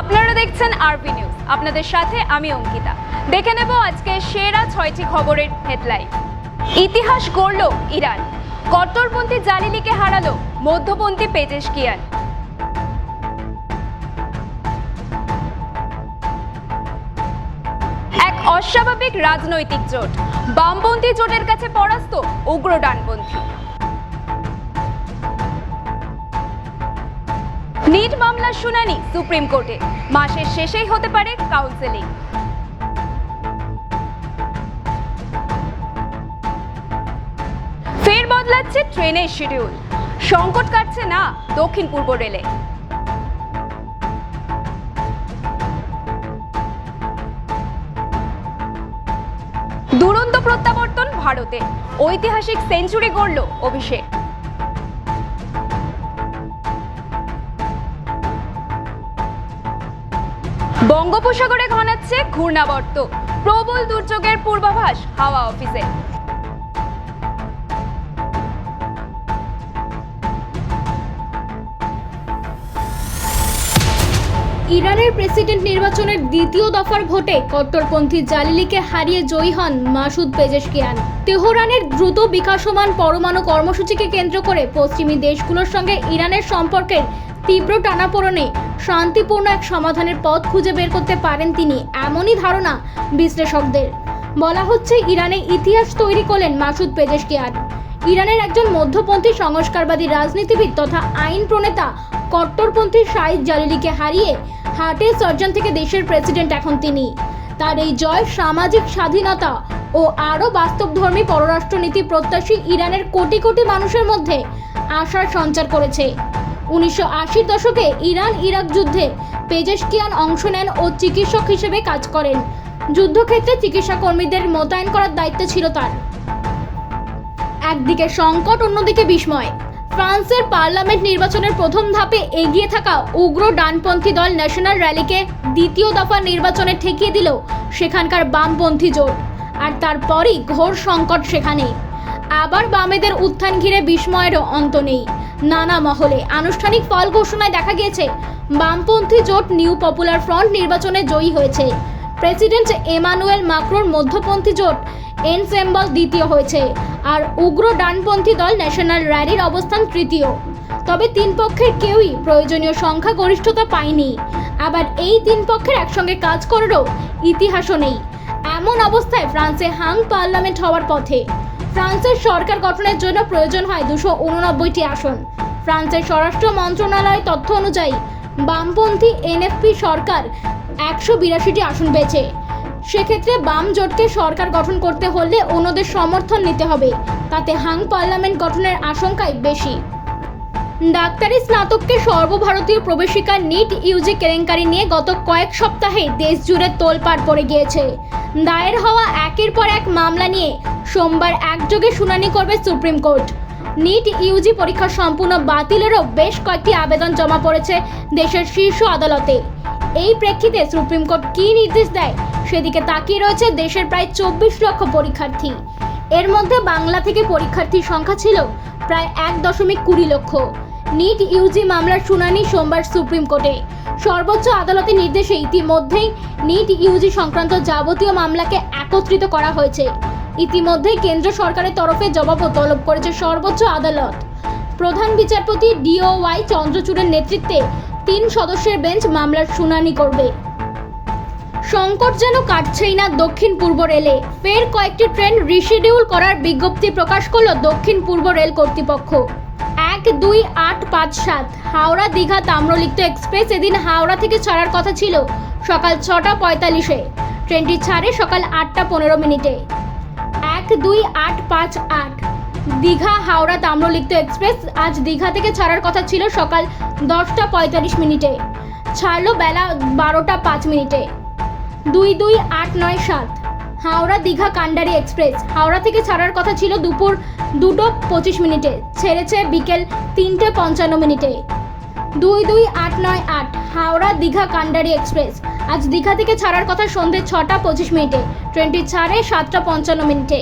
আপনারা দেখছেন আরবি নিউজ। আপনাদের সাথে আমি অঙ্কিতা। দেখে নেব আজকে সেরা ছয়টি খবরের হেডলাইন। ইতিহাস গড়ল ইরান। কট্টরপন্থী জালিলিকে হারালো মধ্যপন্থী পেজেশ পেজেশকিয়ান এক অস্বাভাবিক রাজনৈতিক জোট। বামপন্থী জোটের কাছে পরাস্ত উগ্র ডানপন্থী। নিট মামলার শুনানি সুপ্রিম কোর্টে। মাসের শেষেই হতে পারে কাউন্সেলিং ফের বদলাচ্ছে ট্রেনের শিডিউল সংকট কাটছে না দক্ষিণ পূর্ব রেলে। দুরন্ত প্রত্যাবর্তন ভারতে। ঐতিহাসিক সেঞ্চুরি গড়ল অভিষেক। বঙ্গোপসাগরে ঘনাচ্ছে ঘূর্ণাবর্ত। প্রবল দুর্যোগের পূর্বাভাস হাওয়া অফিসে। ইরানের প্রেসিডেন্ট নির্বাচনের দ্বিতীয় দফার ভোটে কট্টরপন্থী জালিলিকে হারিয়ে জয়ী হন মাসুদ পেজেশকিয়ান। তেহরানের দ্রুত বিকাশমান পরমাণু কর্মসূচিকে কেন্দ্র করে পশ্চিমী দেশগুলোর সঙ্গে ইরানের সম্পর্কের তীব্র টানাপোড়নে শান্তিপূর্ণ এক সমাধানের পথ খুঁজে বের করতে পারেন তিনি, এমনই ধারণা বিশ্লেষকদের। বলা হচ্ছে, ইরানে ইতিহাস তৈরি করলেন মাসুদ পেজেশকিয়ান। ইরানের একজন মধ্যপন্থী সংস্কারবাদী রাজনীতিবিদ তথা আইন প্রণেতা কট্টরপন্থী শাহিদ জালিলিকে হারিয়ে হার্টের সার্জন থেকে দেশের প্রেসিডেন্ট এখন তিনি। তার এই জয় সামাজিক স্বাধীনতা ও আরও বাস্তবধর্মী পররাষ্ট্রনীতি প্রত্যাশী ইরানের কোটি কোটি মানুষের মধ্যে আশার সঞ্চার করেছে। উনিশশো দশকে ইরান ইরাক যুদ্ধে পেজেশকিয়ান অংশ নেন ও চিকিৎসক হিসেবে কাজ করেন। যুদ্ধক্ষেত্রে চিকিৎসা কর্মীদের মোতায়েন করার দায়িত্ব ছিল তার। একদিকে সংকট, অন্যদিকে বিস্ময়। ফ্রান্সের পার্লামেন্ট নির্বাচনের প্রথম ধাপে এগিয়ে থাকা উগ্র ডানপন্থী দল ন্যাশনাল র্যালিকে দ্বিতীয় দফা নির্বাচনে ঠেকিয়ে দিল সেখানকার বামপন্থী জোট। আর তারপরই ঘোর সংকট সেখানে আবার বামেদের উত্থান ঘিরে বিস্ময়েরও অন্ত নেই। নানা মহলে আনুষ্ঠানিক ফল ঘোষণায় দেখা গিয়েছে, বামপন্থী জোট নিউ পপুলার ফ্রন্ট নির্বাচনে জয়ী হয়েছে। প্রেসিডেন্ট এমানুয়েল মাক্রোর মধ্যপন্থী জোট এনসেম্বল দ্বিতীয় হয়েছে, আর উগ্র ডানপন্থী দল ন্যাশনাল র্যালির অবস্থান তৃতীয়। তবে তিন পক্ষের কেউই প্রয়োজনীয় সংখ্যা গরিষ্ঠতা পায়নি। আবার এই তিন পক্ষের একসঙ্গে কাজ করারও ইতিহাসও নেই। এমন অবস্থায় ফ্রান্সে হাং পার্লামেন্ট হওয়ার পথে ফ্রান্সের সরকার গঠনের জন্য প্রয়োজন হয় দুশো উননব্বইটি আসন। ফ্রান্সের স্বরাষ্ট্র মন্ত্রণালয়ের তথ্য অনুযায়ী, বামপন্থী এনএফপি সরকার একশো বিরাশিটি আসন পেয়েছে। সেক্ষেত্রে বাম জোটকে সরকার গঠন করতে হলে অন্যদের সমর্থন নিতে হবে। তাতে হাং পার্লামেন্ট গঠনের আশঙ্কাই বেশি। ডাক্তারি স্নাতককে সর্বভারতীয় প্রবেশিকা নিট ইউজি কেলেঙ্কারি নিয়ে গত কয়েক সপ্তাহে দেশ জুড়ে তোলপাড় পড়ে গিয়েছে। দায়ের হওয়া একের পর এক মামলা নিয়ে সোমবার একযোগে শুনানি করবে সুপ্রিম কোর্ট। নিট ইউজি পরীক্ষা সম্পূর্ণ বাতিলেরও বেশ কয়েকটি আবেদন জমা পড়েছে দেশের শীর্ষ আদালতে। এই প্রেক্ষিতে সুপ্রিম কোর্ট কী নির্দেশ দেয় সেদিকে তাকিয়ে রয়েছে দেশের প্রায় চব্বিশ লক্ষ পরীক্ষার্থী। এর মধ্যে বাংলা থেকে পরীক্ষার্থীর সংখ্যা ছিল প্রায় এক দশমিক কুড়ি লক্ষ। নিট ইউজি মামলার শুনানি সোমবার সুপ্রিম কোর্টে। সর্বোচ্চ আদালতের নির্দেশে ইতিমধ্যেই নিট ইউজি সংক্রান্ত যাবতীয় মামলাকে একত্রিত করা হয়েছে। ইতিমধ্যেই কেন্দ্র সরকারের তরফে জবাবও তলব করেছে সর্বোচ্চ আদালত। প্রধান বিচারপতি ডিও ওয়াই চন্দ্রচূড়ের নেতৃত্বে তিন সদস্যের বেঞ্চ মামলার শুনানি করবে। সংকট যেন কাটছেই না দক্ষিণ পূর্ব রেলে। ফের কয়েকটি ট্রেন রিশিডিউল করার বিজ্ঞপ্তি প্রকাশ করল দক্ষিণ পূর্ব রেল কর্তৃপক্ষ। এক, দুই, আট, পাঁচ, সাত, হাওড়া, দীঘা, তাম্রলিপ্ত এক্সপ্রেস এদিন হাওড়া থেকে ছাড়ার কথা ছিল সকাল ছটা পঁয়তাল্লিশে। ট্রেনটি ছাড়ে সকাল আটটা পনেরো মিনিটে। দুই আট পাঁচ আট। দীঘা, হাওড়া, তাম্রলিপ্ত এক্সপ্রেস আজ দীঘা থেকে ছাড়ার কথা ছিল সকাল দশটা পঁয়তাল্লিশ মিনিটে। ছাড়লো বেলা বারোটা পাঁচ মিনিটে। দুই দুই আট নয় সাত। হাওড়া, দীঘা, কান্ডারি এক্সপ্রেস হাওড়া থেকে ছাড়ার কথা ছিল দুপুর দুটো পঁচিশ মিনিটে। ছেড়েছে বিকেল তিনটে পঞ্চান্ন মিনিটে। দুই দুই আট নয় আট হাওড়া, দীঘা, কান্ডারি এক্সপ্রেস আজ দীঘা থেকে ছাড়ার কথা সন্ধে ছটা পঁচিশ মিনিটে। ট্রেনটি ছাড়ে সাতটা পঞ্চান্ন মিনিটে।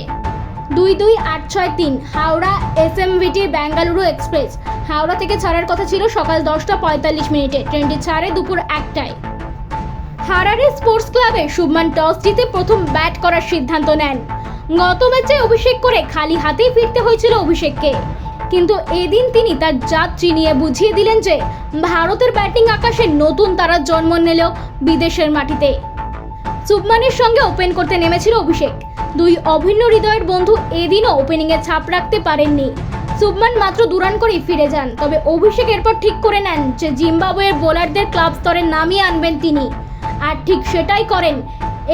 দুই দুই আট ছয় তিন, হাওড়া এসএমভিটি বেঙ্গালুরু এক্সপ্রেস। হাওড়া থেকে ছাড়ার কথা ছিল সকাল দশটা পঁয়তাল্লিশ মিনিটে, ট্রেনটি ছাড়ে দুপুর একটায়। হারারি স্পোর্টস ক্লাবে শুভমান টস জিতে প্রথম ব্যাট করার সিদ্ধান্ত নেন। গত ম্যাচে অভিষেক করে খালি হাতেই ফিরতে হয়েছিল অভিষেককে। কিন্তু এদিন তিনি তার জাত চিনিয়ে বুঝিয়ে দিলেন যে, ভারতের ব্যাটিং আকাশে নতুন তারা জন্ম নিল বিদেশের মাটিতে। সুবমানের সঙ্গে ওপেন করতে নেমেছিল অভিষেক। দুই অভিন্ন হৃদয়ের বন্ধু এদিনও ওপেনিংয়ে ছাপ রাখতে পারেননি। সুবমান মাত্র দুরান করেই ফিরে যান, তবে অভিষেক এরপর ঠিক করে নেন যে জিম্বাবুয়ের বোলারদের ক্লাব স্তরে নামিয়ে আনবেন তিনি। আর ঠিক সেটাই করেন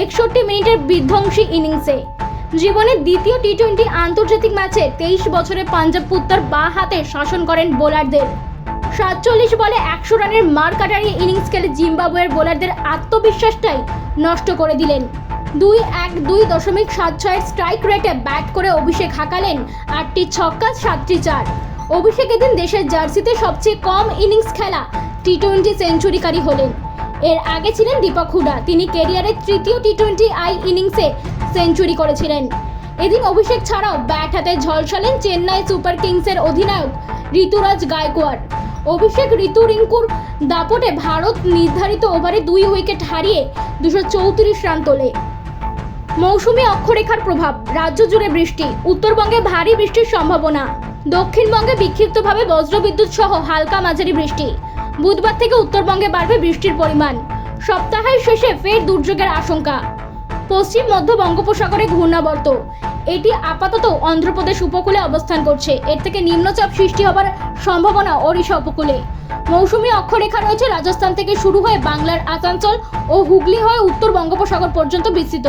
একষট্টি মিনিটের বিধ্বংসী ইনিংসে। জীবনের দ্বিতীয় টি টোয়েন্টি আন্তর্জাতিক ম্যাচে তেইশ বছরে পাঞ্জাব পুত্তর বা হাতে শাসন করেন বোলারদের। সাতচল্লিশ বলে একশো রানের মার কাটারিয়ে ইনিংস খেলে জিম্বাবুয়ের বোলারদের আত্মবিশ্বাসটাই নষ্ট করে দিলেন। দুই এক দুই দশমিক সাত ছয়ের স্ট্রাইক রেটে ব্যাট করে অভিষেক হাঁকালেন আটটি ছক্কা, সাতটি চার। অভিষেক এদিন দেশের জার্সিতে সবচেয়ে কম ইনিংস খেলা টি টোয়েন্টি সেঞ্চুরিকারী হলেন। এর আগে ছিলেন দীপক হুডা। তিনি কেরিয়ারের তৃতীয় টি টোয়েন্টি আই ইনিংসে সেঞ্চুরি করেছিলেন। এদিন অভিষেক ছাড়াও ব্যাট হাতে ঝলসালেন চেন্নাই সুপার কিংসের অধিনায়ক ঋতুরাজ গায়কোয়াড়। অভিষেক ঋতু রিঙ্কুর দাপটে ভারত নির্ধারিত ওভারে দুই উইকেট হারিয়ে দুশো চৌত্রিশ রান তোলে। মৌসুমি অক্ষরেখার প্রভাব, রাজ্য জুড়ে বৃষ্টি, উত্তরবঙ্গে ভারী বৃষ্টির সম্ভাবনা। দক্ষিণবঙ্গে বিক্ষিপ্তভাবে বজ্রবিদ্যুৎ সহ হালকা মাঝারি বৃষ্টি। বুধবার থেকে উত্তরবঙ্গে বাড়বে বৃষ্টির পরিমাণ। সপ্তাহের শেষে ফের দুর্যোগের আশঙ্কা। পশ্চিম মধ্য বঙ্গোপসাগরে ঘূর্ণাবর্ত। এটি আপাতত অন্ধ্রপ্রদেশ উপকূলে অবস্থান করছে। এর থেকে নিম্নচাপ সৃষ্টি হবার সম্ভাবনা ওড়িশা উপকূলে। মৌসুমী অক্ষরেখা রয়েছে রাজস্থান থেকে শুরু হয়ে বাংলার আসানসোল ও হুগলি হয়ে উত্তর বঙ্গোপসাগর পর্যন্ত বিস্তৃত।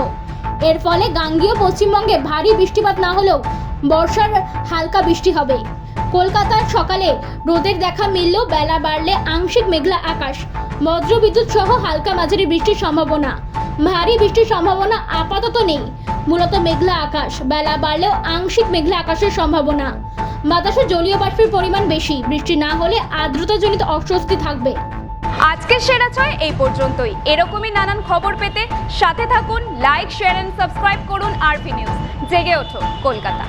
এর ফলে গাঙ্গীয় পশ্চিমবঙ্গে ভারী বৃষ্টিপাত না হলেও বর্ষার হালকা বৃষ্টি হবে। কলকাতার সকালে রোদের দেখা মিললেও বেলা বাড়লে আংশিক মেঘলা আকাশ। বজ্রবিদ্যুৎ সহ হালকা মাঝারি বৃষ্টির সম্ভাবনা। ভারী বৃষ্টির সম্ভাবনা আপাতত নেই। মূলত মেঘলা আকাশ। বেলা বাড়লেও আংশিক মেঘলা আকাশের সম্ভাবনা। বাতাসে জলীয় বাষ্পের পরিমাণ বেশি। বৃষ্টি না হলে আর্দ্রতাজনিত অস্বস্তি থাকবে। আজকের সেরা ছয় এই পর্যন্তই। এরকমই নানান খবর পেতে সাথে থাকুন লাইক শেয়ার এন্ড সাবস্ক্রাইব করুন আরপি নিউজ জেগে ওঠো কলকাতা।